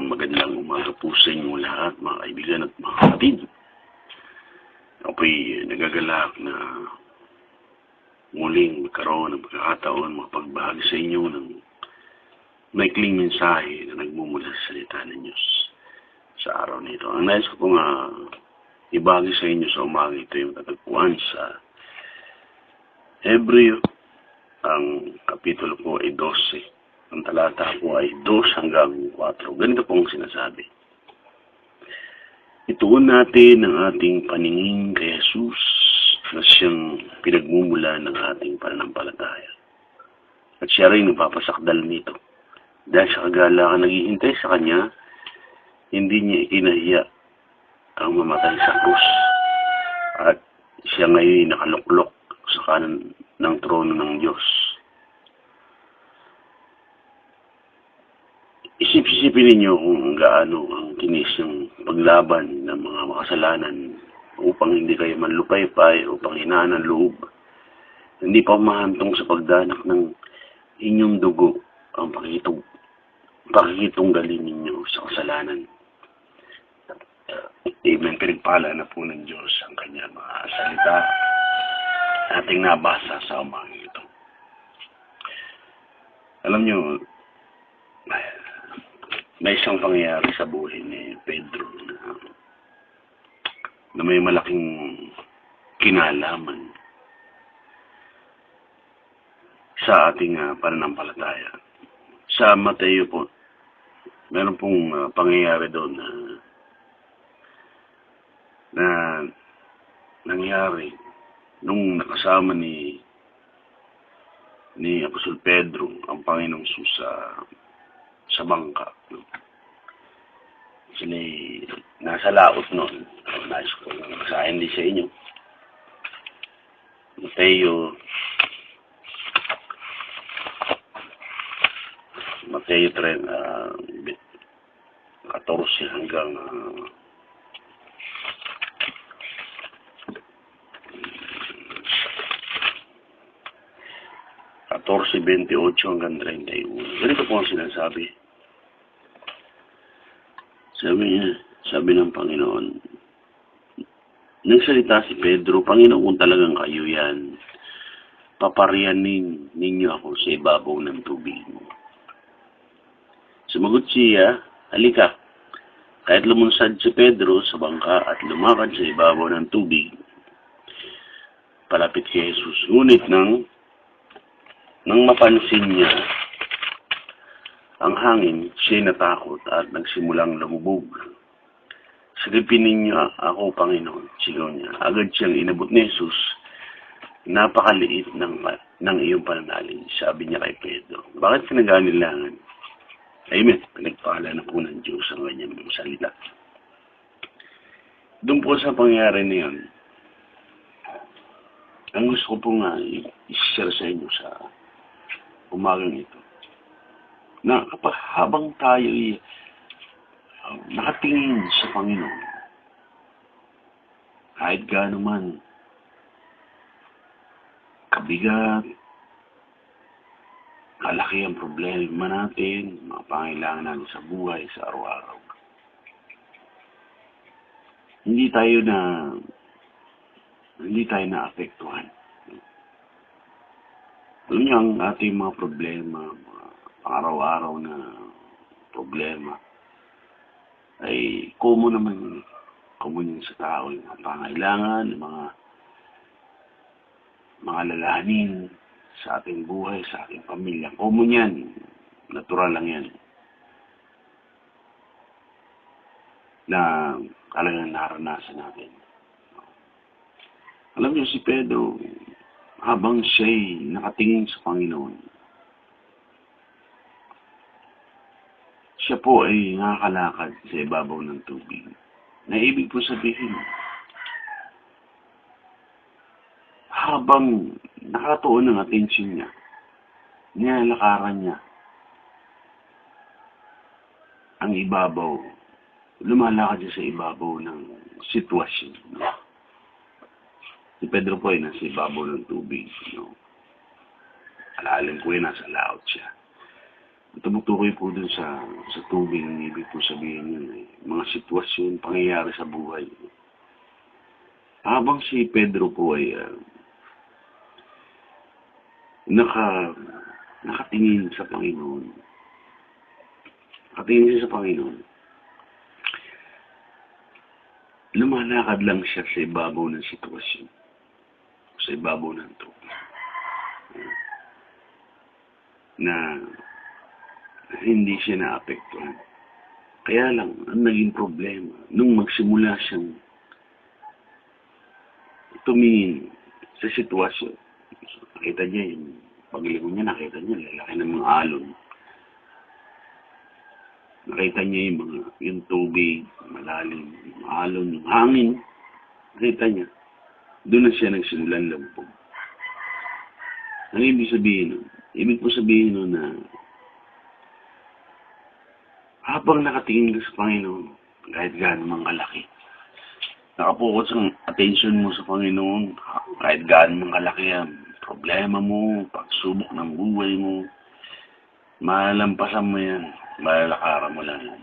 Magandang umaga po sa inyo lahat, mga kaibigan at mga kapatid. Ako po'y nagagalak na muling magkaroon ng pagkakataon mapagbahagi sa inyo ng maikling mensahe na nagmumula sa salita ng Diyos sa araw nito. Ang nais ko pong uh, ibahagi sa inyo sa umaga ito yung tatagpuan sa Hebreo, ang kapitulo po ay 12 ang talata po ay 2 hanggang 4. Ganito pong sinasabi. Ituon natin ang ating paningin kay Jesus na siyang pinagmumula ng ating pananampalataya. At siya rin nagpapasakdal nito. Dahil sa kagalakan naghihintay sa kanya, hindi niya ikinahiya ang mamatay sa krus. At siya ngayon nakaluklok sa kanan ng trono ng Diyos. Isip-isipin ninyo kung gaano ang tinis ng paglaban ng mga makasalanan upang hindi kayo manlupay-pay o panghinaan ng loob. Hindi pa mahantong sa pagdanak ng inyong dugo ang pakitong, pakikitunggalin ninyo sa kasalanan. Amen. Pinagpala na po ng Diyos ang kanyang mga salita ating nabasa sa umaga ito. Alam nyo, may isang pangyayari sa buhay ni Pedro na, na may malaking kinalaman sa ating uh, pananampalataya. Sa Mateo po, meron pong uh, pangyayari doon na na nangyari nung nakasama ni ni Apostol Pedro ang Panginoong Jesus sa bangka. Sila nasa laot noon. Nais ko lang masahin din sa inyo. Mateo Mateo 3 uh, 14 hanggang uh, Katorse, 28 hanggang 31. Ganito po ang sinasabi. Sabi niya, sabi ng Panginoon, nagsalita si Pedro, Panginoon talagang kayo yan, paparianin ninyo ako sa ibabaw ng tubig. Sumagot siya, halika, kahit lumunsad si Pedro sa bangka at lumakad sa ibabaw ng tubig, palapit kay Jesus. Ngunit nang, nang mapansin niya ang hangin, siya natakot at nagsimulang lumubog. Sagipin ninyo ako, Panginoon, sigaw niya. Agad siyang inabot ni Jesus. Napakaliit ng, ng iyong pananalig, sabi niya kay Pedro. Bakit kinaganilangan? Amen. Pinagpala na po ng Diyos ang kanyang mga salita. Doon po sa pangyari na yun, ang gusto ko po nga i-share sa inyo sa umagang ito na kapag habang tayo ay uh, nakatingin sa Panginoon, kahit gaano man kabigat, kalaki ang problema natin, mga pangailangan natin sa buhay, sa araw-araw. Hindi tayo na hindi tayo naapektuhan. Niyo ang ating mga problema, mga araw-araw na problema ay common naman. Common yun sa tao, yung mga pangailangan, yung mga mga lalahanin sa ating buhay, sa ating pamilya. Common yan. Natural lang yan. Na talagang naranasan natin. Alam niyo si Pedro, habang siya'y nakatingin sa Panginoon, siya po ay nakakalakad sa ibabaw ng tubig. Na ibig po sabihin, habang nakatuon ng atensyon niya, nilalakaran niya ang ibabaw, lumalakad siya sa ibabaw ng sitwasyon. No? Si Pedro po ay nasa ibabaw ng tubig. No? Alalim ko ay nasa laot siya. Tumutukoy po dun sa, sa tubig, ang ibig po sabihin yun, eh, mga sitwasyon, pangyayari sa buhay. Habang si Pedro po ay ah, naka, nakatingin sa Panginoon, nakatingin siya sa Panginoon, lumalakad lang siya sa ibabaw ng sitwasyon, sa ibabaw ng tubig. Na hindi siya naapektuhan. Kaya lang, ang naging problema, nung magsimula siyang tumingin sa sitwasyon, nakita niya yung paglingon niya, nakita niya, lalaki ng mga alon. Nakita niya yung mga, yung tubig, malalim, yung alon, yung hangin. Nakita niya. Doon na siya nagsimulan lampog. Ang ibig sabihin nun, ibig po sabihin nun na habang nakatingin ka sa Panginoon, kahit gaano mang kalaki, nakapokus ang attention mo sa Panginoon, kahit gaano mang kalaki ang problema mo, pagsubok ng buhay mo, malalampasan mo yan, malalakaran mo lang yan.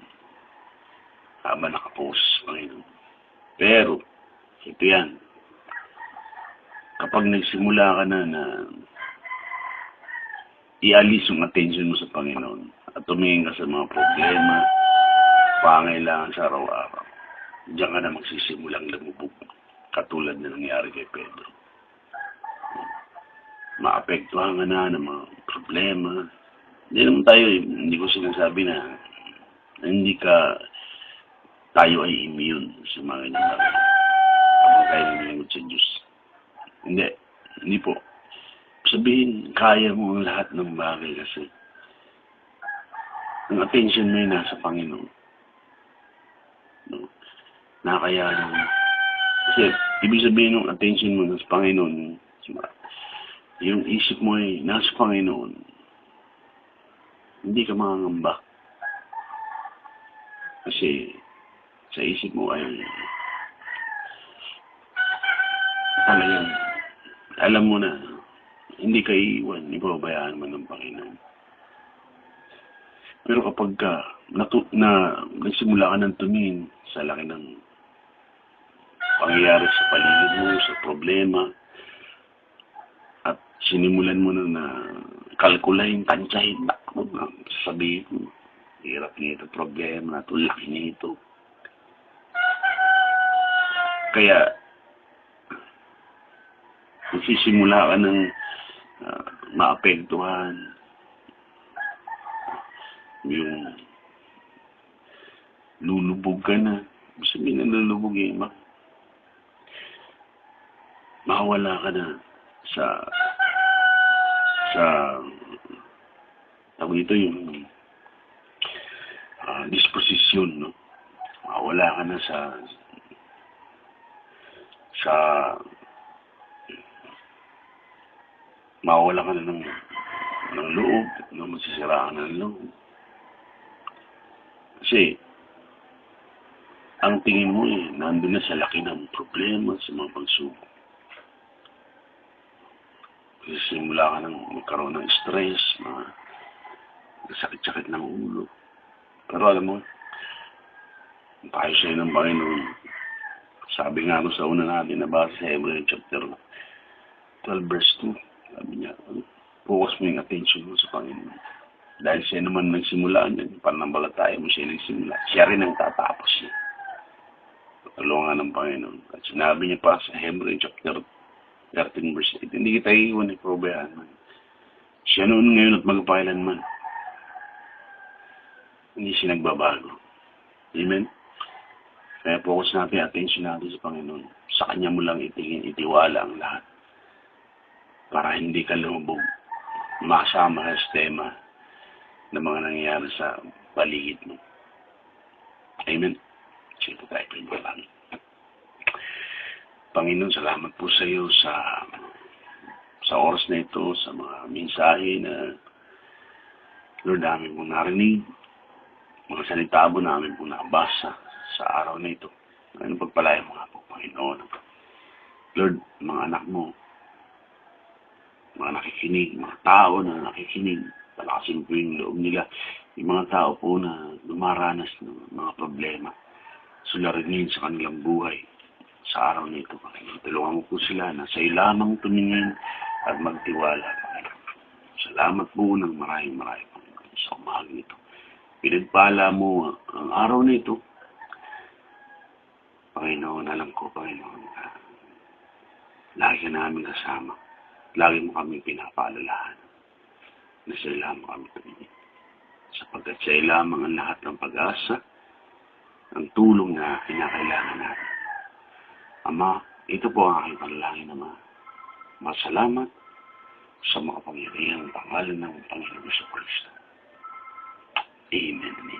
Habang nakapokus sa Panginoon. Pero, ito yan, kapag nagsimula ka na na ialis yung attention mo sa Panginoon at tumingin ka sa mga problema, pangailangan sa araw-araw, diyan ka na magsisimulang lumubog katulad na nangyari kay Pedro. Maapektuhan ka na ng mga problema. Hindi naman tayo, hindi ko sinasabi na hindi ka, tayo ay immune sa mga bagay. Habang tayo nalilingkod sa Diyos. Hindi, hindi po. Sabihin, kaya mo ang lahat ng bagay kasi ang attention mo ay nasa Panginoon. No? Nakayanan mo. Kasi, ibig sabihin ng attention mo nasa Panginoon, yung isip mo ay nasa Panginoon, hindi ka mangangamba. Kasi, sa isip mo ay talagang alam mo na hindi ka iiwan, ibabayaan mo ng Panginoon. Pero kapag ka natu na nagsimula ka ng tumingin sa laki ng pangyayari sa paligid mo, sa problema, at sinimulan mo na na kalkulahin, tansyahin, nakmo na sabihin mo, hirap nito, problema na ito, laki nito. Kaya, nagsisimula ka ng uh, maapektuhan yung lulubog ka na. Sabihin na lulubog eh, ma mawala ka na sa sa tawag ito yung uh, disposisyon, no? Mawala ka na sa sa mawala ka na ng, ng loob, no, masisiraan ka ng loob. Kasi, ang tingin mo eh, nandun na sa laki ng problema, sa mga pagsubok. Kasi simula ka nang magkaroon ng stress, mga sakit-sakit ng ulo. Pero alam mo, tayo sa'yo ng Panginoon, sabi nga mo sa una natin na base sa Hebrew chapter 12 verse 2, sabi niya, focus mo yung attention mo sa Panginoon. Dahil siya naman nagsimula niyan, panambalataya mo siya nagsimula. Siya rin ang tatapos niya. Tulungan ng Panginoon. At sinabi niya pa sa Hebrew chapter 13 verse 8, hindi kita iiwan ni probayan man. Siya noon ngayon at magpailanman. Hindi siya nagbabago. Amen? Kaya focus natin, attention natin sa Panginoon. Sa Kanya mo lang itingin, itiwala ang lahat para hindi ka lumubog masama sa sistema ng mga nangyayari sa paligid mo. Amen. Sige tayo po lang. Panginoon, salamat po sa iyo sa sa oras na ito, sa mga mensahe na Lord, namin po narinig, mga salita mo namin po nabasa sa araw na ito. Ano pagpalayan mo nga po, Panginoon. Lord, mga anak mo, mga nakikinig, mga tao na nakikinig, palakasin po yung loob nila. Yung mga tao po na dumaranas ng mga problema, sularanin sa kanilang buhay sa araw nito, Panginoon. Tulungan mo sila na sa lamang tumingin at magtiwala, Panginoon. Salamat po ng maraming maraming, Panginoon, sa umaga nito. Pinagpala mo ang araw nito, Panginoon, alam ko, Panginoon, na lagi namin kasama. Lagi mo kami pinapaalalahan na sa lamang kami tumingin. Sapagkat sa lamang ang lahat ng pag-asa, ang tulong na kinakailangan natin. Ama, ito po ang aking panalangin, Ama. Masalamat sa makapangyarihang pangalan ng Panginoon sa Kristo. Amen. Amen.